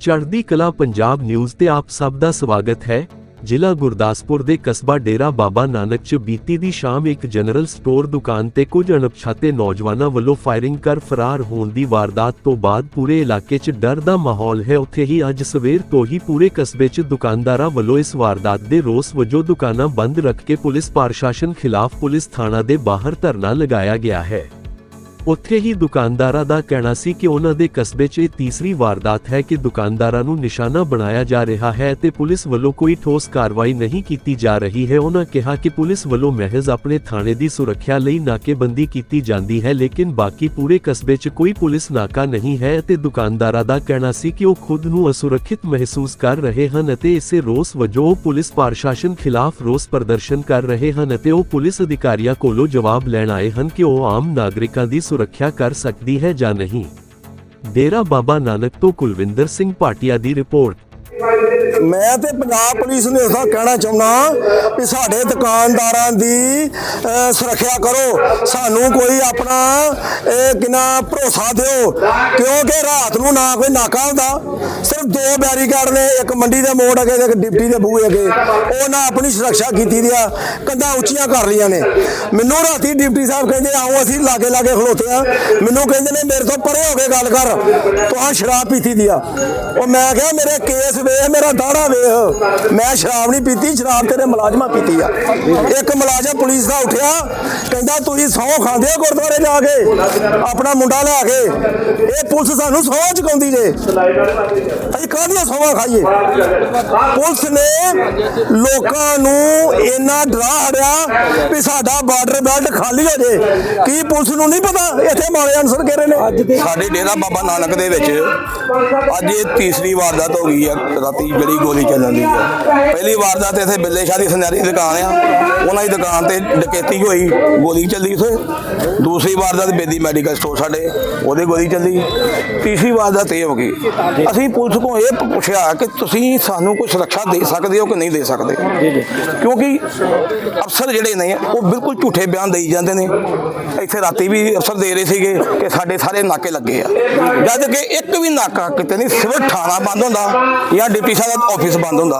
ਚੜ੍ਹਦੀ ਕਲਾ ਪੰਜਾਬ ਨਿਊਜ਼ ਤੇ ਆਪ ਸਭ ਦਾ ਸਵਾਗਤ ਹੈ। ਜ਼ਿਲ੍ਹਾ ਗੁਰਦਾਸਪੁਰ ਦੇ ਕਸਬਾ ਡੇਰਾ ਬਾਬਾ ਨਾਨਕ ਚ ਬੀਤੀ ਦੀ ਸ਼ਾਮ ਇੱਕ ਜਨਰਲ ਸਟੋਰ ਦੁਕਾਨ ਤੇ ਕੁਝ ਅਣਪਛਾਤੇ ਨੌਜਵਾਨਾਂ ਵੱਲੋਂ ਫਾਇਰਿੰਗ ਕਰ ਫਰਾਰ ਹੋਣ ਦੀ ਵਾਰਦਾਤ ਤੋਂ ਬਾਅਦ ਪੂਰੇ ਇਲਾਕੇ 'ਚ ਡਰ ਦਾ ਮਾਹੌਲ ਹੈ। ਉੱਥੇ ਹੀ ਅੱਜ ਸਵੇਰ ਤੋਂ ਹੀ ਪੂਰੇ ਕਸਬੇ 'ਚ ਦੁਕਾਨਦਾਰਾਂ ਵੱਲੋਂ ਇਸ ਵਾਰਦਾਤ ਦੇ ਰੋਸ ਵਜੋਂ ਦੁਕਾਨਾਂ ਬੰਦ ਰੱਖ ਕੇ ਪੁਲਿਸ ਪ੍ਰਸ਼ਾਸਨ ਖਿਲਾਫ ਪੁਲਿਸ ਥਾਣਾ ਦੇ ਬਾਹਰ ਧਰਨਾ ਲਗਾਇਆ ਗਿਆ ਹੈ। ਉੱਥੇ ਹੀ ਦੁਕਾਨਦਾਰਾਂ ਦਾ ਕਹਿਣਾ ਸੀ ਕਿ ਉਹਨਾਂ ਦੇ ਕਸਬੇ 'ਚ ਇਹ ਤੀਸਰੀ ਵਾਰਦਾਤ ਹੈ ਕਿ ਦੁਕਾਨਦਾਰਾਂ ਨੂੰ ਨਿਸ਼ਾਨਾ ਬਣਾਇਆ ਜਾ ਰਿਹਾ ਹੈ ਤੇ ਪੁਲਿਸ ਵੱਲੋਂ ਕੋਈ ਠੋਸ ਕਾਰਵਾਈ ਨਹੀਂ ਕੀਤੀ ਜਾ ਰਹੀ ਹੈ। ਉਹਨਾਂ ਕਿਹਾ ਕਿ ਪੁਲਿਸ ਵੱਲੋਂ ਮਹਿਜ਼ ਆਪਣੇ ਥਾਣੇ ਦੀ ਸੁਰੱਖਿਆ ਲਈ ਨਾਕੇਬੰਦੀ ਕੀਤੀ ਜਾਂਦੀ ਹੈ, ਲੇਕਿਨ ਬਾਕੀ ਪੂਰੇ ਕਸਬੇ 'ਚ ਕੋਈ ਪੁਲਿਸ ਨਾਕਾ ਨਹੀਂ ਹੈ ਅਤੇ ਦੁਕਾਨਦਾਰਾਂ ਦਾ ਕਹਿਣਾ ਸੀ ਕਿ ਉਹ ਖੁਦ ਨੂੰ ਅਸੁਰੱਖਿਅਤ ਮਹਿਸੂਸ ਕਰ ਰਹੇ ਹਨ ਅਤੇ ਇਸੇ ਰੋਸ ਵਜੋਂ ਉਹ ਪੁਲਿਸ ਪ੍ਰਸ਼ਾਸਨ ਖਿਲਾਫ ਰੋਸ ਪ੍ਰਦਰਸ਼ਨ ਕਰ ਰਹੇ ਹਨ ਅਤੇ ਉਹ ਪੁਲਿਸ ਅਧਿਕਾਰੀਆਂ ਕੋਲੋਂ ਜਵਾਬ ਲੈਣ ਆਏ ਹਨ ਕਿ ਉਹ ਆਮ ਨਾਗਰਿਕਾਂ ਦੀ ਸੁਰੱਖਿਆ ਕਰ ਸਕਦੀ ਹੈ ਜਾਂ ਨਹੀਂ? ਡੇਰਾ ਬਾਬਾ ਨਾਨਕ ਤੋਂ ਕੁਲਵਿੰਦਰ ਸਿੰਘ ਭਾਟੀਆ ਦੀ ਰਿਪੋਰਟ। ਮੈਂ ਤੇ ਪੰਜਾਬ ਪੁਲਿਸ ਨੂੰ ਇਸਦਾ ਕਹਿਣਾ ਚਾਹੁੰਦਾ ਕਿ ਸਾਡੇ ਦੁਕਾਨਦਾਰਾਂ ਦੀ ਸੁਰੱਖਿਆ ਕਰੋ। ਸਾਨੂੰ ਕੋਈ ਆਪਣਾ, ਇਹ ਕਿਨਾ ਭਰੋਸਾ ਦਿਓ, ਕਿਉਂਕਿ ਰਾਤ ਨੂੰ ਨਾ ਕੋਈ ਨਾਕਾ ਹੁੰਦਾ। ਸਿਰਫ ਦੋ ਬੈਰੀਕੇਡ ਨੇ, ਇੱਕ ਮੰਡੀ ਦੇ ਮੋੜ ਅਗੇ ਤੇ ਇੱਕ ਡਿਪਟੀ ਦੇ ਬੂਹੇ ਅਗੇ। ਉਹ ਨਾ ਆਪਣੀ ਸੁਰੱਖਿਆ ਕੀਤੀ ਦੀ ਆ, ਕੰਧਾਂ ਉੱਚੀਆਂ ਕਰ ਲਈਆਂ ਨੇ। ਮੈਨੂੰ ਰਾਤੀ ਡਿਪਟੀ ਸਾਹਿਬ ਕਹਿੰਦੇ, ਆਓ ਅਸੀਂ ਲਾਗੇ ਲਾਗੇ ਖਲੋਤੇ ਆ। ਮੈਨੂੰ ਕਹਿੰਦੇ ਨੇ, ਮੇਰੇ ਤੋਂ ਪਰੇ ਹੋ ਕੇ ਗੱਲ ਕਰ ਤੁਹਾਂ ਸ਼ਰਾਬ ਪੀਤੀ ਦੀ ਆ। ਉਹ ਮੈਂ ਕਿਹਾ, ਮੇਰੇ ਕੇਸ ਵੇਖ, ਮੇਰਾ ਦਾੜਾ ਵੇਖ। ਮੈਂ ਸ਼ਰਾਬ ਨਹੀਂ ਪੀਤੀ, ਸ਼ਰਾਬ ਤੇਰੇ ਮੁਲਾਜ਼ਮਾਂ ਪੀਤੀ ਆ। ਇੱਕ ਮੁਲਾਜ਼ਮ ਪੁਲਿਸ ਦਾ ਉੱਠਿਆ, ਕਹਿੰਦਾ, ਤੁਸੀਂ ਸਹੁੰ ਖਾਂਦੇ ਹੋ ਗੁਰਦੁਆਰੇ ਜਾ ਕੇ? ਆਪਣਾ ਮੁੰਡਾ ਲੈ ਕੇ? ਇਹ ਪੁਲਿਸ ਸਾਨੂੰ ਸਹੁੰ ਚੁਕਾਉਂਦੀ ਜੇ। ਅਸੀਂ ਕਾਹਦੀਆਂ ਸਹੁੰ ਖਾਈਏ? ਪੁਲਿਸ ਨੇ ਲੋਕਾਂ ਨੂੰ ਇੰਨਾ ਡਰਾ ਹੜਿਆ ਵੀ ਸਾਡਾ ਬਾਰਡਰ ਬੈਲਟ ਖਾਲੀ ਹੋ ਜੇ। ਕੀ ਪੁਲਿਸ ਨੂੰ ਨਹੀਂ ਪਤਾ? ਇੱਥੇ ਮਾਰੇ ਅਨਸਰ ਰਹੇ ਨੇ। ਸਾਡੇ ਡੇਰਾ ਬਾਬਾ ਨਾਨਕ ਦੇ ਵਿੱਚ ਅੱਜ ਇਹ ਤੀਸਰੀ ਵਾਰਦਾਤ ਹੋ ਗਈ ਹੈ ਰਾਤੀ ਜਿਹੜੀ ਗੋਲੀ ਚੱਲਣ ਦੀ। ਹੈ ਪਹਿਲੀ ਵਾਰਦਾਤ ਇੱਥੇ ਬਿੱਲੇ ਸ਼ਾਹ ਦੀ ਸੁਨਹਿਰੀ ਦੁਕਾਨ ਆ। ਉਹਨਾਂ ਦੀ ਦੁਕਾਨ ਤੇ ਡਕੈਤੀ ਹੋਈ, ਗੋਲੀ ਚੱਲੀ ਉੱਥੇ। ਦੂਸਰੀ ਵਾਰਦਾਤ ਬੇਦੀ ਮੈਡੀਕਲ ਸਟੋਰ ਸਾਡੇ, ਉਹਦੇ ਗੋਲੀ ਚੱਲੀ। ਤੀਸਰੀ ਵਾਰਦਾਤ ਇਹ ਹੋ ਗਈ। ਅਸੀਂ ਪੁਲਿਸ ਕੋਲ ਇਹ ਪੁੱਛਿਆ ਕਿ ਤੁਸੀਂ ਸਾਨੂੰ ਕੋਈ ਸੁਰੱਖਿਆ ਦੇ ਸਕਦੇ ਹੋ ਕਿ ਨਹੀਂ ਦੇ ਸਕਦੇ? ਕਿਉਂਕਿ ਅਫਸਰ ਜਿਹੜੇ ਨੇ, ਉਹ ਬਿਲਕੁਲ ਝੂਠੇ ਬਿਆਨ ਦੇਈ ਜਾਂਦੇ ਨੇ। ਇੱਥੇ ਰਾਤੀ ਵੀ ਅਫਸਰ ਦੇ ਰਹੇ ਸੀਗੇ ਕਿ ਸਾਡੇ ਸਾਰੇ ਨਾਕੇ ਲੱਗੇ ਆ। ਜਦ ਕਿ ਇੱਕ ਵੀ ਨਾਕਾ ਕਿਤੇ ਨਹੀਂ ਸਿਰਫ ਥਾਣਾ ਬੰਦ ਹੁੰਦਾ ਜਾਂ ਡਿਪਟੀ ਸਾਹਿਬ ਦਾ ਆਫਿਸ ਬੰਦ ਹੁੰਦਾ।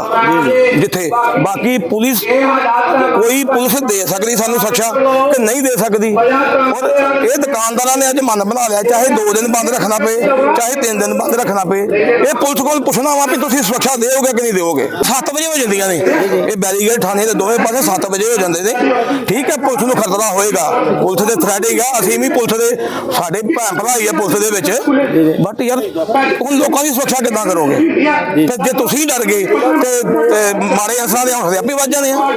ਜਿੱਥੇ ਬਾਕੀ ਪੁਲਿਸ ਕੋਈ ਪੁਲਿਸ ਦੇ ਸਕਦੀ ਸਾਨੂੰ ਸੁਰੱਖਿਆ ਕਿ ਨਹੀਂ ਦੇ ਸਕਦੀ। ਔਰ ਇਹ ਦੁਕਾਨਦਾਰਾਂ ਨੇ ਅੱਜ ਮਨ ਬਣਾ ਲਿਆ ਚਾਹੇ 2 ਦਿਨ ਬੰਦ ਰੱਖਣਾ ਪਏ ਚਾਹੇ 3 ਦਿਨ ਬੰਦ ਰੱਖਣਾ ਪਏ। ਇਹ ਪੁਲਿਸ ਕੋਲ ਪੁੱਛਣਾ ਵਾ ਵੀ ਤੁਸੀਂ ਸੁਰੱਖਿਆ ਦੇਓਗੇ ਕਿ ਨਹੀਂ ਦਿਓਗੇ? 7 ਵਜੇ ਹੋ ਜਾਂਦੀਆਂ ਨੇ। ਇਹ ਬੈਰੀਗੇਡ ਥਾਣੇ ਦੇ ਦੋਵੇਂ ਪਾਸੇ 7 ਵਜੇ ਹੋ ਜਾਂਦੇ ਨੇ। ਠੀਕ ਹੈ ਪੁਲਿਸ ਨੂੰ ਖਤਰਾ ਹੋਏਗਾ। ਪੁਲਿਸ ਦੇ ਥ੍ਰੈਟਿੰਗ ਆ। ਅਸੀਂ ਵੀ ਪੁਲਿਸ ਦੇ ਸਾਡੇ ਭੈਣ ਭਰਾ ਹੀ ਆ ਪੁਲਿਸ ਦੇ ਵਿੱਚ। ਬਟ ਯਾਰ ਹੁਣ ਲੋਕਾਂ ਦੀ ਸੁਰੱਖਿਆ ਕਿੱਦਾਂ ਕਰੋਗੇ? ਤੇ ਜੇ ਤੁਸੀਂ ਡਰ ਗਏ ਤੇ ਤੇ ਮਾੜੇ ਅਸਰਾਂ ਦੇ ਹੌਸਲੇ ਆਪੇ ਵੱਜ ਜਾਣੇ ਆ।